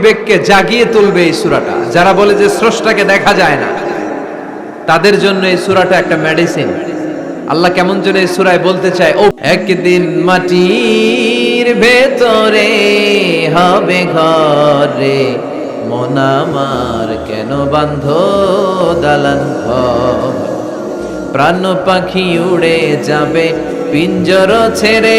বিবেককে জাগিয়ে তুলবে এই সুরাটা। যারা বলে যে স্রষ্টাকে দেখা যায় না, তাদের জন্য এই সুরাটা একটা মেডিসিন আল্লাহ কেমন যেন এই সুরায় বলতে চায়, ও, একদিন মাটির ভেতরে হবে ঘরে, মন আমার কেন বান্ধ দালান প্রাণ পাখি উড়ে যাবে, পিঞ্জর ছেড়ে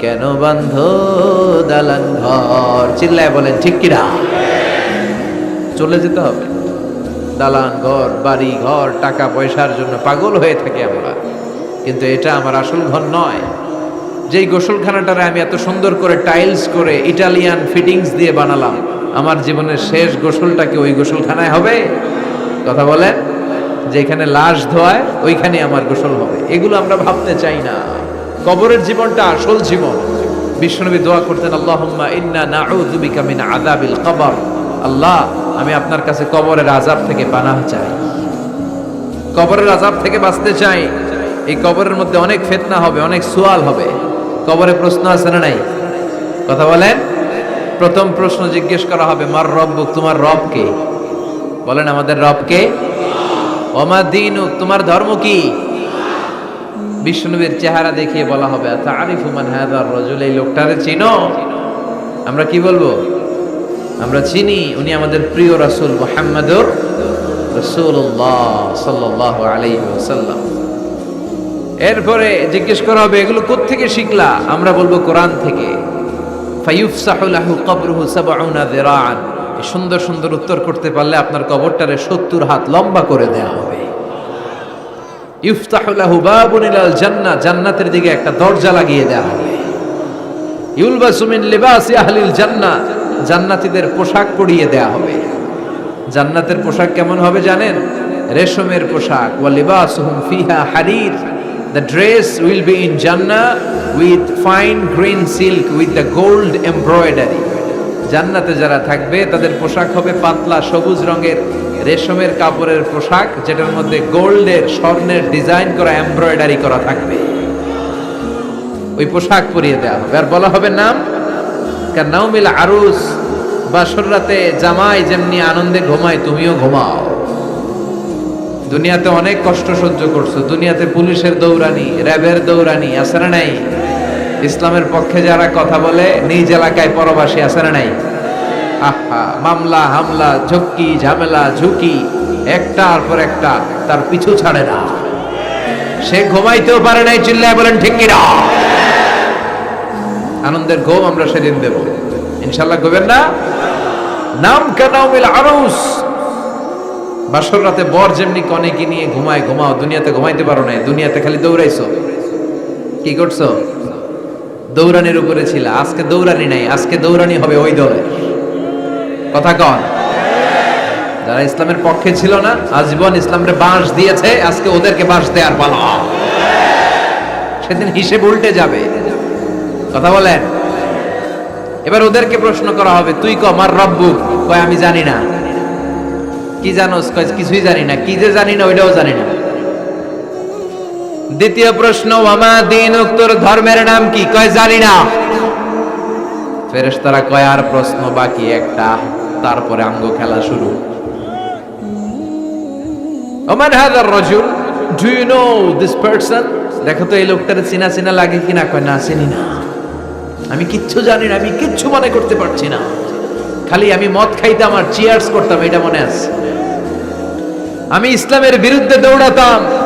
কেন বান্ধ দালান ঘর? চিল্লায় বলেন, ঠিক কিনা? চলে যেতে হবে। দালান ঘর, বাড়ি ঘর, টাকা পয়সার জন্য পাগল হয়ে থাকি আমরা। কিন্তু এটা আমার আসল ঘর নয়। যেই গোসলখানাটারে আমি এত সুন্দর করে টাইলস করে ইটালিয়ান ফিটিংস দিয়ে বানালাম, আমার জীবনের শেষ গোসলটা কি ওই গোসলখানায় হবে? কথা বলেন, যেখানে লাশ ধোয়ায় ওইখানে আমার গোসল হবে। এগুলো আমরা ভাবতে চাই না। কবরের জীবনটা আসল জীবন। বিশ্বনবী দোয়া করতেন, আল্লাহুম্মা ইন্না কবর। আল্লাহ, আমি আপনার কাছে কবরের আযাব থেকে পানাহ চাই। কবরের আযাব থেকে বাঁচতে চাই, এই কবরের মধ্যে অনেক ফেতনা হবে, অনেক সুয়াল হবে। কবরে প্রশ্ন আছে না নাই? কথা বলেন। প্রথম প্রশ্ন জিজ্ঞেস করা হবে, মার রব্বুক তোমার রব কে? বলেন, আমাদের রব কে? দিনুক, তোমার ধর্ম কি? বিষ্ণুবীর চেহারা দেখিয়ে বলা হবে মান হাদার রজুল? এই লোকটারে চিনো? আমরা কি বলব? আমরা চিনি, উনি আমাদের প্রিয় রাসূল মুহাম্মাদুর রাসূলুল্লাহ সাল্লাল্লাহু আলাইহি ওয়াসাল্লাম। এরপরে জিজ্ঞেস করা হবে, এগুলো কোত্থেকে শিখলা? আমরা বলব, কোরআন থেকে। সুন্দর সুন্দর উত্তর করতে পারলে আপনার কবরটারে 70 হাত লম্বা করে দেয়া হবে। ইফতাহু লাহু বাবুন ইলাল জান্নাহ, জান্নাতের দিকে একটা দরজা লাগিয়ে দেওয়া হবে। ইউলবাসু মিন লিবাসি জান্নাহ, জান্নাতীদের পোশাক পরিয়ে দেয়া হবে। জান্নাতের পোশাক কেমন হবে জানেন? রেশমের পোশাক। ওয়া লিবাসুহুম ফিহা হারির। The dress will be in Jannah with fine green silk with the gold embroidery জান্নাতে যারা থাকবে, তাদের পোশাক হবে পাতলা সবুজ রঙের রেশমের কাপড়ের পোশাক, যেটার মধ্যে গোল্ডের, স্বর্ণের ডিজাইন করা, এমব্রয়ডারি করা থাকবে। ওই পোশাক পরিয়ে দেওয়া হবে। আর বলা হবে নাম? নাউমিল আরুস, বাসর রাতে জামাই যেমনি আনন্দে ঘুমায়, তুমিও ঘুমাও। দুনিয়াতে অনেক কষ্ট সহ্য করছ। দুনিয়াতে পুলিশের দৌড়ানি, র্যাবের দৌড়ানি না নাই। ইসলামের পক্ষে যারা কথা বলে, নিজ এলাকায় পরবাসী আছে না নাই? মামলা, হামলা, ঝক্কি, ঝামেলা, ঝুঁকি, একটার পর একটা তার পিছু ছাড়ে না। সে ঘুমাইতেও পারে নাই, চিল্লায় বলেন, ঠিক কিনা আনন্দের ঘুম আমরা সেদিন দেব। ইনশাল্লাহ ঘুমেন না? নাম কানাউমিল আরুস বাসর রাতে বর যেমনি কনেকে নিয়ে ঘুমায়, ঘুমাও, দুনিয়াতে ঘুমাইতে পারো না দুনিয়াতে খালি দৌড়াইছো। কি করছ? দৌড়ানির উপরে ছিল। আজকে দৌড়ানি নাই, আজকে দৌড়ানি হবে ওই দলের কথা কন। যারা ইসলামের পক্ষে ছিল না, আজীবন ইসলামের বাঁশ দিয়েছে, আজকে ওদেরকে বাঁশ দেওয়ার পালা। সেদিন হিসেব উল্টে যাবে। কথা বলেন। এবার ওদেরকে প্রশ্ন করা হবে, তুই ক আমার রব্বু? কয়, আমি জানি না। কি জানোস? কিছুই জানি না। কি যে জানি না, ওইটাও জানি না। দ্বিতীয় প্রশ্ন, ওয়ামা দিন তোর ধর্মের নাম কি? কয়, জানি না। ফেরেশতারা কয়, আর প্রশ্ন বাকি একটা, তারপরে আঙ্গ খেলা শুরু। ওমান হাদার রাজুল, do you know this person? দেখো তো, এই লোকটার চিনা চিনা লাগে কিনা? কয়, না, চিনি না। আমি কিচ্ছু জানি না, আমি কিচ্ছু মনে করতে পারছি না। খালি আমি মদ খাইতাম আর চিয়ার্স করতাম, এটা মনে আছে। আমি ইসলামের বিরুদ্ধে দৌড়াতাম।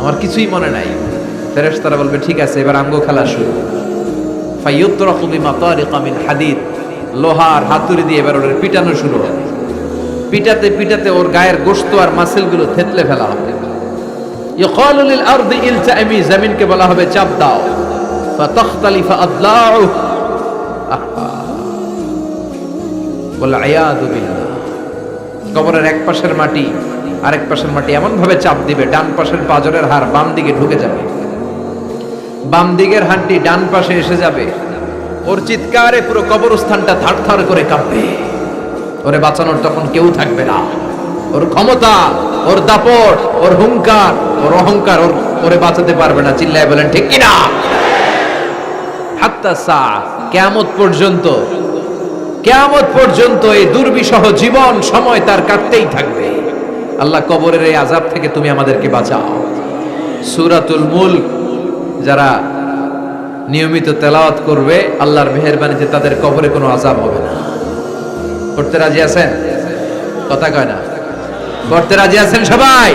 আমার কিছুই মনে নাই। ফেরেশতারা বলবে, ঠিক আছে, এবার আঙ্গ খেলা শুরু। ফাইয়ুত্তরাকু বিমা তারিকা মিন হাদিদ। লোহার হাতুড়ি দিয়ে এবার ওর পিটানো শুরু হবে। পিটাতে পিটাতে ওর গায়ের গোশত আর মাসেলগুলো থেতলে ফেলা হবে। ইউকালু লিল আরদি ইলতাইমি জমিনকে বলা হবে, চাপ দাও। ফাতাখতালিফা আদলাউ। বলে আয়াদু বিল্লাহ। কবরের এক পাশের মাটি আরেক পাশের মাটি এমন ভাবে চাপ দিবে, ডান পাশের পাজরের হাড় বাম দিকে ঢুকে যাবে। বাম দিকের হাড্ডি ডান পাশে এসে যাবে। ওর চিৎকারে পুরো কবরস্থানটা থার করে কাঁপবে। ওরে বাঁচানোর তখন কেউ থাকবে না। ওর ক্ষমতা, ওর দাপট, ওর হুঙ্কার ওর অহংকার ওর ওরে বাঁচাতে পারবে না। চিল্লায় বলেন, ঠিক কিনা হাত্তা সা, কেয়ামত পর্যন্ত কেয়ামত পর্যন্ত এই দুর্বিষহ জীবন সময় তার কাটতেই থাকবে। আল্লাহ কবরের এই আজাব থেকে তুমি আমাদেরকে বাঁচাও। সুরাতুল মুল্ক যারা নিয়মিত তেলাওয়াত করবে, আল্লাহর মেহেরবানিতে তাদের কবরে কোনো আজাব হবে না। করতে রাজি আছেন? কথা কয় না। করতে রাজি আছেন সবাই?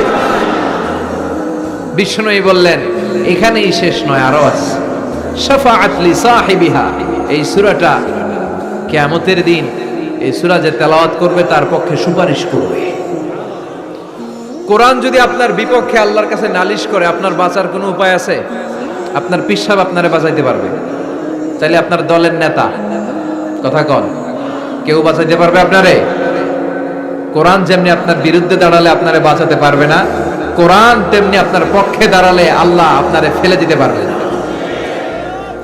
বিষ্ণুই বললেন, এখানেই শেষ নয়, আরও আছে। শাফাআত লি সাহিবিহা। এই সূরাটা কিয়ামতের দিন, এই সূরা যে তেলাওয়াত করবে, তার পক্ষে সুপারিশ করবে। কোরআন যদি আপনার বিপক্ষে আল্লাহর কাছে নালিশ করে, আপনার বাঁচার কোনো উপায় আছে? আপনার পিসাব আপনারে বাঁচাইতে পারবে। চাইলে আপনার দলের নেতা। কথা কন। কেউ বাঁচাইতে পারবে আপনারে? কোরআন যেমনি আপনার বিরুদ্ধে দাঁড়ালে আপনারে বাঁচাতে পারবে না, কোরআন তেমনি আপনার পক্ষে দাঁড়ালে আল্লাহ আপনারে ফেলে দিতে পারবে না।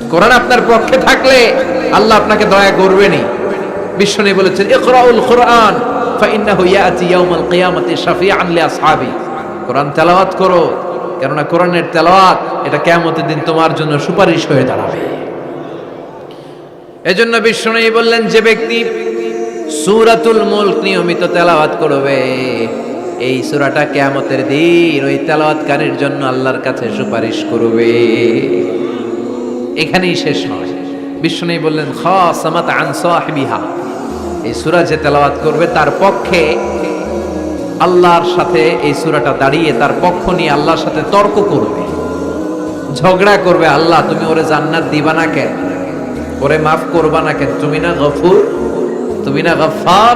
কোরআন আপনার পক্ষে থাকলে আল্লাহ আপনাকে দয়া করবেনই বিশ্বনী বলেছেন, ইকরাউল কোরআন। নিয়মিত তেলাওয়াত করবে, এই সুরাটা কিয়ামতের দিন ওই তেলাওয়াতকারীর জন্য আল্লাহর কাছে সুপারিশ করবে। এখানেই শেষ নয় বিষ্ণু বললেন খাসামাত আন এই সুরা যে তেলাওয়াত করবে, তার পক্ষে আল্লাহর সাথে এই সুরাটা দাঁড়িয়ে তার পক্ষ নিয়ে আল্লাহর সাথে তর্ক করবে, ঝগড়া করবে, আল্লাহ তুমি ওরে জান্নাত দিবা না কেন? ওরে মাফ করবা না কেন? তুমি না গফুর, তুমি না গফফার,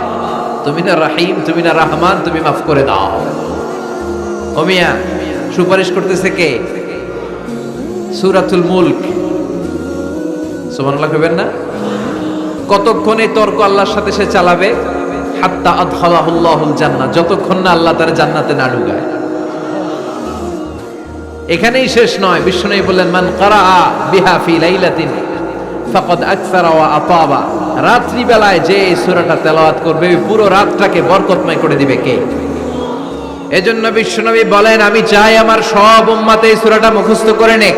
তুমি না রাহিম, তুমি না রহমান, তুমি মাফ করে দাও। ওমিয়া সুপারিশ করতেছে কে? সূরাতুল মুলক। সুবহানাল্লাহ কইবেন না? কতক্ষণ তর্ক আল্লাহর সাথে সে চালাবে? হাত্তা আদখালাহুল্লাহুল জান্নাহ যতক্ষণ না আল্লাহ তার জান্নাতে না ঢুকায়। এখানেই শেষ নয় বিষ্ণু বললেন, মান কারা বিহা ফি লাইলাতিন ফাকাদ আকসারা ওয়া আতাবা। রাত্রি বেলায় যে এই সূরাটা তেলাওয়াত করবে পুরো রাতটাকে বরকতময় করে দিবে কে? এজন্য বিশ্বনবী বলেন, আমি চাই আমার সব উম্মাতে এই সূরাটা মুখস্থ করে নেক।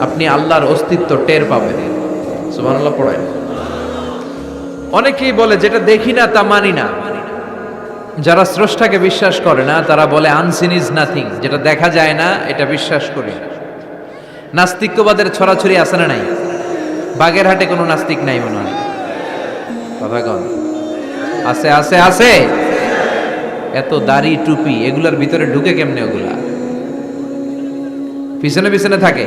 আপনি আল্লাহর অস্তিত্ব টের পাবেন। সুবহানাল্লাহ, পড়েন। অনেকেই বলে, যেটা দেখি না, তা মানি না। যারা স্রষ্টাকে বিশ্বাস করে না, তারা বলে আনসিন ইজ নাথিং যেটা দেখা যায় না, এটা বিশ্বাস করি নাস্তিক্যবাদের ছড়াছড়ি আছে না নাই? বাগেরহাটে কোনো নাস্তিক নাই মনে হয়। কথা কন আছে আছে আছে। এত দাড়ি, টুপি, এগুলার ভিতরে ঢুকে কেমনে ওগুলা? পিছনে পিছনে থাকে।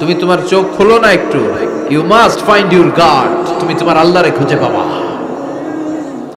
তুমি তোমার চোখ খোলো না একটু। You must find your God তুমি তোমার আল্লাহরে খুঁজে পাবা।